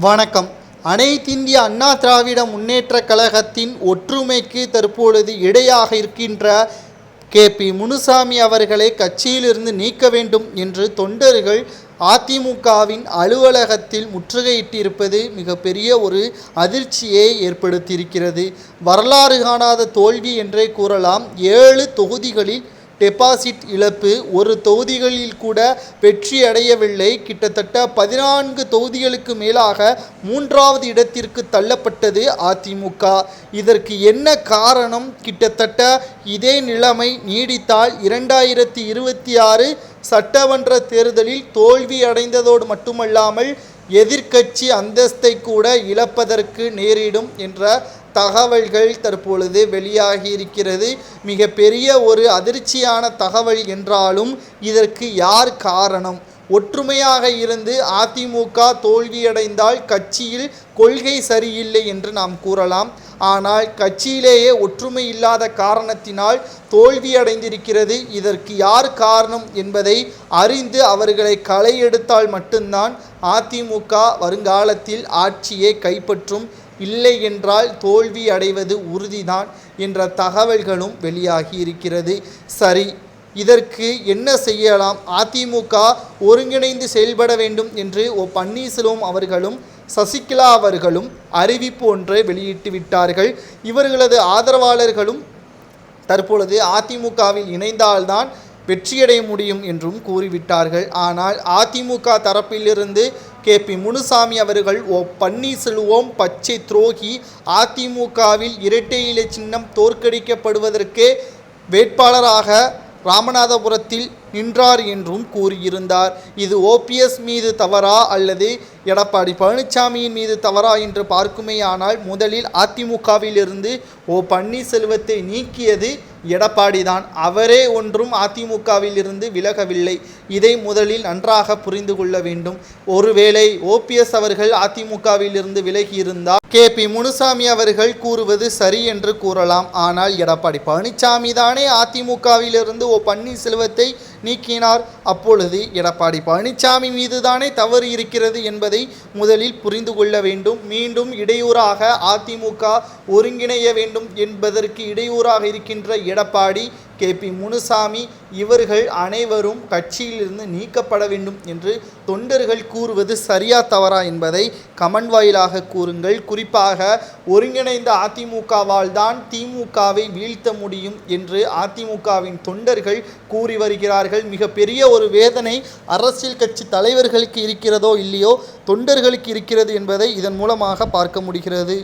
வணக்கம். அனைத்திந்திய அண்ணா திராவிட முன்னேற்ற கழகத்தின் ஒற்றுமைக்கு தற்பொழுது இடையாக இருக்கின்ற கே. பி. முனுசாமி அவர்களை கட்சியிலிருந்து நீக்க வேண்டும் என்று தொண்டர்கள் அதிமுகவின் அலுவலகத்தில் முற்றுகையிட்டிருப்பது மிகப்பெரிய ஒரு அதிர்ச்சியை ஏற்படுத்தியிருக்கிறது. வரலாறு காணாத தோல்வி என்றே கூறலாம். ஏழு தொகுதிகளில் டெபாசிட் இழப்பு ஒரு தொகுதிகளில் கூட வெற்றி அடையவில்லை. கிட்டத்தட்ட பதினான்கு தொகுதிகளுக்கு மேலாக மூன்றாவது இடத்திற்கு தள்ளப்பட்டது அதிமுக. இதற்கு என்ன காரணம்? கிட்டத்தட்ட இதே நிலைமை நீடித்தால் இரண்டாயிரத்தி இருபத்தி ஆறு சட்டமன்ற தேர்தலில் தோல்வி அடைந்ததோடு மட்டுமல்லாமல் எதிர்க்கட்சி அந்தஸ்தை கூட இழப்பதற்கு நேரிடும் என்ற தகவல்கள் தற்பொழுது வெளியாகி இருக்கிறது மிக பெரிய ஒரு அதிர்ச்சியான தகவல் என்றாலும் இதற்கு யார் காரணம்? ஒற்றுமையாக இருந்து அதிமுக தோல்வியடைந்தால் கட்சியில் கொள்கை சரியில்லை என்று நாம் கூறலாம். ஆனால் கட்சியிலேயே ஒற்றுமை இல்லாத காரணத்தினால் தோல்வியடைந்திருக்கிறது. இதற்கு யார் காரணம் என்பதை அறிந்து அவர்களை களை எடுத்தால் மட்டும்தான் அதிமுக வருங்காலத்தில் ஆட்சியை கைப்பற்றும். இல்லை என்றால் தோல்வி அடைவது உறுதிதான் என்ற தகவல்களும் வெளியாகி இருக்கிறது சரி இதற்கு என்ன செய்யலாம்? அதிமுக ஒருங்கிணைந்து செயல்பட வேண்டும் என்று ஓ பன்னீர்செல்வம் அவர்களும் சசிகலா அவர்களும் அறிவிப்பு ஒன்றை வெளியிட்டு விட்டார்கள். இவர்களது ஆதரவாளர்களும் தற்பொழுது அதிமுகவில் இணைந்தால்தான் வெற்றியடைய முடியும் என்றும் கூறிவிட்டார்கள். ஆனால் அதிமுக தரப்பிலிருந்து கே. பி. முனுசாமி அவர்கள் ஓ பன்னீர்செல்வம் பச்சை துரோகி அதிமுகவில் இரட்டை இலை சின்னம் தோற்கடிக்கப்படுவதற்கு வேட்பாளராக ராமநாதபுரத்தில் நின்றார் என்றும் கூறியிருந்தார். இது ஓபிஎஸ் மீது தவறா அல்லது எடப்பாடி பழனிசாமியின் மீது தவறா என்று பார்க்குமேயானால் முதலில் அதிமுகவிலிருந்து ஓ பன்னீர்செல்வத்தை நீக்கியது எடப்பாடி தான் அவரே ஒன்றும் அதிமுகவில் இருந்து விலகவில்லை. இதை முதலில் நன்றாக புரிந்து கொள்ள வேண்டும். ஒருவேளை ஓபிஎஸ் அவர்கள் அதிமுகவில் இருந்து விலகி இருந்தால் கே பி முனுசாமி அவர்கள் கூறுவது சரி என்று கூறலாம். ஆனால் எடப்பாடி பழனிசாமி தானே அதிமுகவில் இருந்து ஓ பன்னீர்செல்வத்தை நீக்கினார். அப்பொழுது எடப்பாடி பழனிசாமி மீதுதானே தவறு இருக்கிறது என்பதை முதலில் புரிந்து கொள்ள வேண்டும். மீண்டும் இடையூறாக அதிமுக ஒருங்கிணைய வேண்டும் என்பதற்கு இடையூறாக இருக்கின்ற எடப்பாடி கே. பி. முனுசாமி இவர்கள் அனைவரும் கட்சியிலிருந்து நீக்கப்பட வேண்டும் என்று தொண்டர்கள் கூறுவது சரியா தவறா என்பதை கமெண்ட் வாயிலாக கூறுங்கள். குறிப்பாக ஒருங்கிணைந்த அதிமுகவால் தான் திமுகவை வீழ்த்த முடியும் என்று அதிமுகவின் தொண்டர்கள் கூறி வருகிறார்கள். மிகப்பெரிய ஒரு வேதனை அரசியல் கட்சி தலைவர்களுக்கு இருக்கிறதோ இல்லையோ தொண்டர்களுக்கு இருக்கிறது என்பதை இதன் மூலமாக பார்க்க முடிகிறது.